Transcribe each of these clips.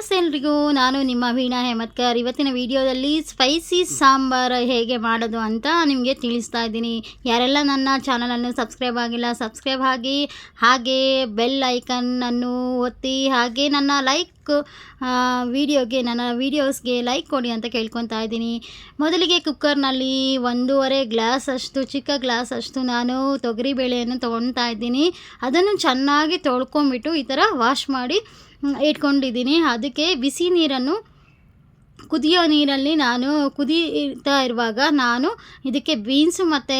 ನಮಸ್ತೆ ಎಲ್ರಿಗೂ. ನಾನು ನಿಮ್ಮ ವೀಣಾ ಹೇಮತ್ಕರ್ ಇವತ್ತಿನ ವಿಡಿಯೋದಲ್ಲಿ ಸ್ಪೈಸಿ ಸಾಂಬಾರು ಹೇಗೆ ಮಾಡೋದು ಅಂತ ನಿಮಗೆ ತಿಳಿಸ್ತಾ ಇದ್ದೀನಿ. ಯಾರೆಲ್ಲ ನನ್ನ ಚಾನಲನ್ನು ಸಬ್ಸ್ಕ್ರೈಬ್ ಆಗಿಲ್ಲ ಸಬ್ಸ್ಕ್ರೈಬ್ ಆಗಿ ಹಾಗೆ ಬೆಲ್ ಐಕನ್ನನ್ನು ಒತ್ತಿ ಹಾಗೆ ನನ್ನ ಲೈಕ್ ವಿಡಿಯೋಗೆ ನನ್ನ ವೀಡಿಯೋಸ್ಗೆ ಲೈಕ್ ಕೊಡಿ ಅಂತ ಕೇಳ್ಕೊತಾ ಇದ್ದೀನಿ. ಮೊದಲಿಗೆ ಕುಕ್ಕರ್ನಲ್ಲಿ ಒಂದೂವರೆ ಗ್ಲಾಸ್ ಅಷ್ಟು, ಚಿಕ್ಕ ಗ್ಲಾಸ್ ಅಷ್ಟು ನಾನು ತೊಗರಿಬೇಳೆಯನ್ನು ತೊಗೊಳ್ತಾ ಇದ್ದೀನಿ. ಅದನ್ನು ಚೆನ್ನಾಗಿ ತೊಳ್ಕೊಂಬಿಟ್ಟು ಈ ಥರ ವಾಶ್ ಮಾಡಿ ಇಟ್ಕೊಂಡಿದ್ದೀನಿ. ಅದಕ್ಕೆ ಬಿಸಿ ನೀರನ್ನು ಕುದಿಯೋ ನೀರಲ್ಲಿ ನಾನು ಕುದೀತಾ ಇರುವಾಗ ನಾನು ಇದಕ್ಕೆ ಬೀನ್ಸು ಮತ್ತು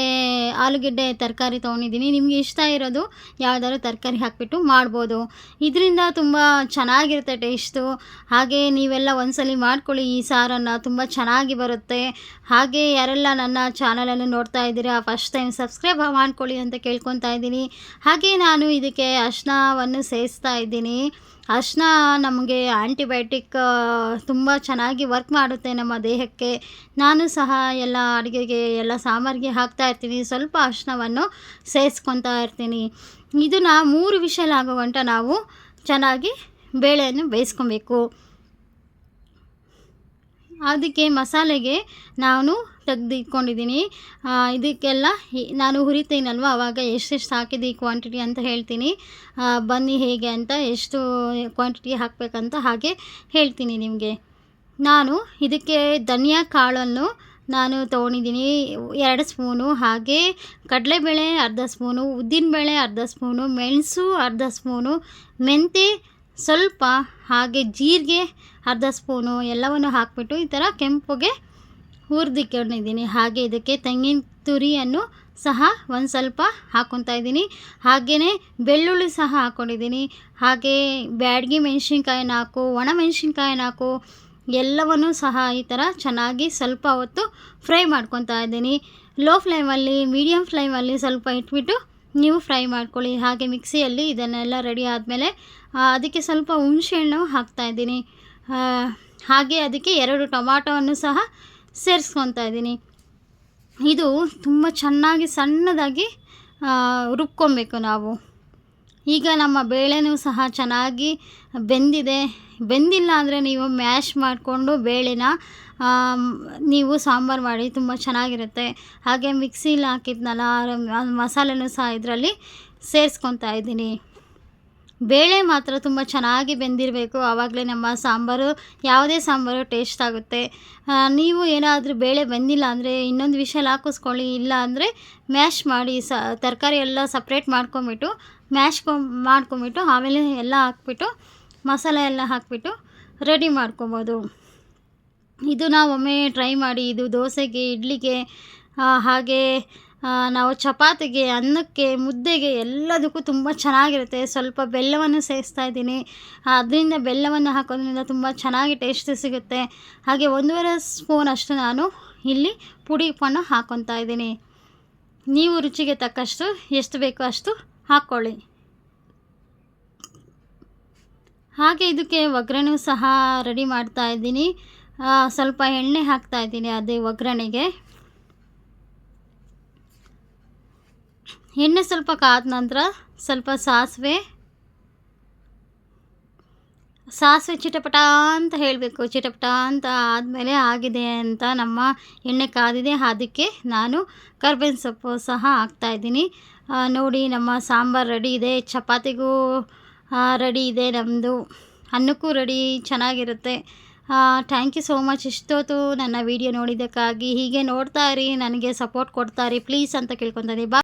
ಆಲೂಗೆಡ್ಡೆ ತರಕಾರಿ ತೊಗೊಂಡಿದ್ದೀನಿ. ನಿಮಗೆ ಇಷ್ಟ ಇರೋದು ಯಾವುದಾದ್ರು ತರಕಾರಿ ಹಾಕಿಬಿಟ್ಟು ಮಾಡ್ಬೋದು. ಇದರಿಂದ ತುಂಬ ಚೆನ್ನಾಗಿರುತ್ತೆ ಟೇಸ್ಟು. ಹಾಗೆ ನೀವೆಲ್ಲ ಒಂದ್ಸಲಿ ಮಾಡ್ಕೊಳ್ಳಿ, ಈ ಸಾರನ್ನು ತುಂಬ ಚೆನ್ನಾಗಿ ಬರುತ್ತೆ. ಹಾಗೆ ಯಾರೆಲ್ಲ ನನ್ನ ಚಾನಲಲ್ಲಿ ನೋಡ್ತಾ ಇದ್ದೀರಾ, ಫಸ್ಟ್ ಟೈಮ್ ಸಬ್ಸ್ಕ್ರೈಬ್ ಮಾಡ್ಕೊಳ್ಳಿ ಅಂತ ಕೇಳ್ಕೊತಾ ಇದ್ದೀನಿ. ಹಾಗೆ ನಾನು ಇದಕ್ಕೆ ಅರ್ಶಿನವನ್ನು ಸೇರಿಸ್ತಾ ಇದ್ದೀನಿ. ಅರ್ಶಿನ ನಮಗೆ ಆ್ಯಂಟಿಬಯೋಟಿಕ್ ತುಂಬ ಚೆನ್ನಾಗಿ ವರ್ಕ್ ಮಾಡುತ್ತೆ ನಮ್ಮ ದೇಹಕ್ಕೆ. ನಾನು ಸಹ ಎಲ್ಲ ಅಡುಗೆಗೆ ಎಲ್ಲ ಸಾಂಬಾರಿಗೆ ಹಾಕ್ತಾ ಇರ್ತೀನಿ. ಸ್ವಲ್ಪ ಅರ್ಶಿನವನ್ನು ಸೇರಿಸ್ಕೊತಾ ಇರ್ತೀನಿ. ಇದನ್ನು ಮೂರು ವಿಷಲ್ ನಾವು ಚೆನ್ನಾಗಿ ಬೇಳೆಯನ್ನು ಬೇಯಿಸ್ಕೊಬೇಕು. ಅದಕ್ಕೆ ಮಸಾಲೆಗೆ ನಾನು ತೆಗೆದಿಟ್ಕೊಂಡಿದ್ದೀನಿ ಇದಕ್ಕೆಲ್ಲ ನಾನು ಹುರಿತೀನಲ್ವ ಆವಾಗ ಎಷ್ಟೆಷ್ಟು ಹಾಕಿದ್ದು ಈ ಕ್ವಾಂಟಿಟಿ ಅಂತ ಹೇಳ್ತೀನಿ. ಬನ್ನಿ ಹೇಗೆ ಅಂತ, ಎಷ್ಟು ಕ್ವಾಂಟಿಟಿ ಹಾಕಬೇಕಂತ ಹಾಗೆ ಹೇಳ್ತೀನಿ ನಿಮಗೆ. ನಾನು ಇದಕ್ಕೆ ಧನಿಯಾ ಕಾಳನ್ನು ನಾನು ತೊಗೊಂಡಿದ್ದೀನಿ, ಎರಡು ಸ್ಪೂನು. ಹಾಗೆ ಕಡಲೆಬೇಳೆ ಅರ್ಧ ಸ್ಪೂನು, ಉದ್ದಿನಬೇಳೆ ಅರ್ಧ ಸ್ಪೂನು, ಮೆಣಸು ಅರ್ಧ ಸ್ಪೂನು, ಮೆಂತೆ ಸ್ವಲ್ಪ ಹಾಗೆ ಜೀರಿಗೆ, ಅರ್ಧ ಸ್ಪೂನು ಎಲ್ಲವನ್ನು ಹಾಕಿಬಿಟ್ಟು ಈ ಥರ ಕೆಂಪುಗೆ ಹುರಿದಿಕ್ಕೊಂಡಿದ್ದೀನಿ. ಹಾಗೆ ಇದಕ್ಕೆ ತೆಂಗಿನ ತುರಿಯನ್ನು ಸಹ ಒಂದು ಸ್ವಲ್ಪ ಹಾಕ್ಕೊತಾ ಇದ್ದೀನಿ. ಹಾಗೆಯೇ ಬೆಳ್ಳುಳ್ಳಿ ಸಹ ಹಾಕ್ಕೊಂಡಿದ್ದೀನಿ ಹಾಗೆ ಬ್ಯಾಡ್ಗಿ ಮೆಣಸಿನ್ಕಾಯಿನ ಹಾಕು ಒಣ ಮೆಣಸಿನ್ಕಾಯಿನ ಹಾಕು ಎಲ್ಲವನ್ನು ಸಹ ಈ ಥರ ಚೆನ್ನಾಗಿ ಸ್ವಲ್ಪ ಹೊತ್ತು ಫ್ರೈ ಮಾಡ್ಕೊತಾ ಇದ್ದೀನಿ. ಲೋ ಫ್ಲೇಮಲ್ಲಿ ಮೀಡಿಯಮ್ ಫ್ಲೇಮಲ್ಲಿ ಸ್ವಲ್ಪ ಇಟ್ಬಿಟ್ಟು ನೀವು ಫ್ರೈ ಮಾಡ್ಕೊಳ್ಳಿ. ಹಾಗೆ ಮಿಕ್ಸಿಯಲ್ಲಿ ಇದನ್ನೆಲ್ಲ ರೆಡಿ ಆದಮೇಲೆ ಅದಕ್ಕೆ ಸ್ವಲ್ಪ ಹುಣಸೆಹಣ್ಣು ಹಾಕ್ತಾಯಿದ್ದೀನಿ ಹಾಗೆ ಅದಕ್ಕೆ ಎರಡು ಟೊಮಾಟೋವನ್ನು ಸಹ ಸೇರಿಸ್ಕೊತಾ ಇದ್ದೀನಿ. ಇದು ತುಂಬ ಚೆನ್ನಾಗಿ ಸಣ್ಣದಾಗಿ ರುಬ್ಕೊಬೇಕು ನಾವು. ಈಗ ನಮ್ಮ ಬೇಳೆನೂ ಸಹ ಚೆನ್ನಾಗಿ ಬೆಂದಿದೆ. ಬೆಂದಿಲ್ಲ ಅಂದರೆ ನೀವು ಮ್ಯಾಶ್ ಮಾಡಿಕೊಂಡು ಬೇಳೆನ ನೀವು ಸಾಂಬಾರು ಮಾಡಿ ತುಂಬ ಚೆನ್ನಾಗಿರುತ್ತೆ. ಹಾಗೆ ಮಿಕ್ಸಿಲಿ ಹಾಕಿದ್ನಲ್ಲ ಮಸಾಲೆನೂ ಸಹ ಇದರಲ್ಲಿ ಸೇರಿಸ್ಕೊತಾ ಇದ್ದೀನಿ. ಬೇಳೆ ಮಾತ್ರ ತುಂಬ ಚೆನ್ನಾಗಿ ಬೆಂದಿರಬೇಕು. ಆವಾಗಲೇ ನಮ್ಮ ಸಾಂಬಾರು, ಯಾವುದೇ ಸಾಂಬಾರು ಟೇಸ್ಟ್ ಆಗುತ್ತೆ. ನೀವು ಏನಾದರೂ ಬೇಳೆ ಬೆಂದಿಲ್ಲ ಅಂದರೆ, ಇನ್ನೊಂದು ವಿಷಲ್ ಹಾಕಿಸ್ಕೊಳ್ಳಿ, ಇಲ್ಲ ಅಂದರೆ ಮ್ಯಾಶ್ ಮಾಡಿ ಸ, ತರಕಾರಿ ಎಲ್ಲ ಸಪ್ರೇಟ್ ಮಾಡ್ಕೊಂಬಿಟ್ಟು, ಮ್ಯಾಶ್ ಮಾಡ್ಕೊಂಬಿಟ್ಟು, ಆಮೇಲೆ ಎಲ್ಲ ಹಾಕ್ಬಿಟ್ಟು, ಮಸಾಲೆ ಎಲ್ಲ ಹಾಕ್ಬಿಟ್ಟು ರೆಡಿ ಮಾಡ್ಕೊಬೋದು. ಇದು ನಾವು ಒಮ್ಮೆ ಟ್ರೈ ಮಾಡಿ, ಇದು ದೋಸೆಗೆ, ಇಡ್ಲಿಗೆ ಹಾಗೆ ನಾವು ಚಪಾತಿಗೆ, ಅನ್ನಕ್ಕೆ, ಮುದ್ದೆಗೆ ಎಲ್ಲದಕ್ಕೂ ತುಂಬ ಚೆನ್ನಾಗಿರುತ್ತೆ. ಸ್ವಲ್ಪ ಬೆಲ್ಲವನ್ನು ಸೇರಿಸ್ತಾ ಇದ್ದೀನಿ. ಅದರಿಂದ ಬೆಲ್ಲವನ್ನು ಹಾಕೋದ್ರಿಂದ ತುಂಬ ಚೆನ್ನಾಗಿ ಟೇಸ್ಟ್ ಸಿಗುತ್ತೆ. ಹಾಗೆ ಒಂದೂವರೆ ಸ್ಪೂನ್ ಅಷ್ಟು ನಾನು ಇಲ್ಲಿ ಪುಡಿ ಉಪ್ಪನ್ನು ಹಾಕ್ಕೊತಾ ಇದ್ದೀನಿ. ನೀವು ರುಚಿಗೆ ತಕ್ಕಷ್ಟು ಎಷ್ಟು ಬೇಕೋ ಅಷ್ಟು ಹಾಕ್ಕೊಳ್ಳಿ. ಹಾಗೆ ಇದಕ್ಕೆ ಒಗ್ಗರಣೆ ಸಹ ರೆಡಿ ಮಾಡ್ತಾ ಇದ್ದೀನಿ. ಸ್ವಲ್ಪ ಎಣ್ಣೆ ಹಾಕ್ತಾ ಇದ್ದೀನಿ ಅದೇ ಒಗ್ಗರಣೆಗೆ. ಎಣ್ಣೆ ಸ್ವಲ್ಪ ಕಾದ ನಂತರ ಸ್ವಲ್ಪ ಸಾಸಿವೆ ಸಾಸಿವೆ ಚಿಟಪಟ ಅಂತ ಹೇಳಬೇಕು. ಚಿಟಪಟ ಅಂತ ಆದಮೇಲೆ ಆಗಿದೆ ಅಂತ ನಮ್ಮ ಎಣ್ಣೆ ಕಾದಿದೆ, ಅದಕ್ಕೆ ನಾನು ಕರ್ಬೇವಿನ ಸೊಪ್ಪು ಸಹ ಹಾಕ್ತಾಯಿದ್ದೀನಿ ನೋಡಿ ನಮ್ಮ ಸಾಂಬಾರು ರೆಡಿ ಇದೆ, ಚಪಾತಿಗೂ ರೆಡಿ ಇದೆ ನಮ್ಮದು ಅನ್ನಕ್ಕೂ ರೆಡಿ ಚೆನ್ನಾಗಿರುತ್ತೆ. ಥ್ಯಾಂಕ್ ಯು ಸೋ ಮಚ್ ಇಷ್ಟೊತ್ತು ನನ್ನ ವಿಡಿಯೋ ನೋಡಿದ್ದಕ್ಕಾಗಿ ಹೀಗೆ ನೋಡ್ತಾ ಇರಿ, ನನಗೆ ಸಪೋರ್ಟ್ ಕೊಡ್ತಾ ಇರಿ. ಪ್ಲೀಸ್ ಅಂತ ಕೇಳ್ಕೊತೀನಿ ಬಾ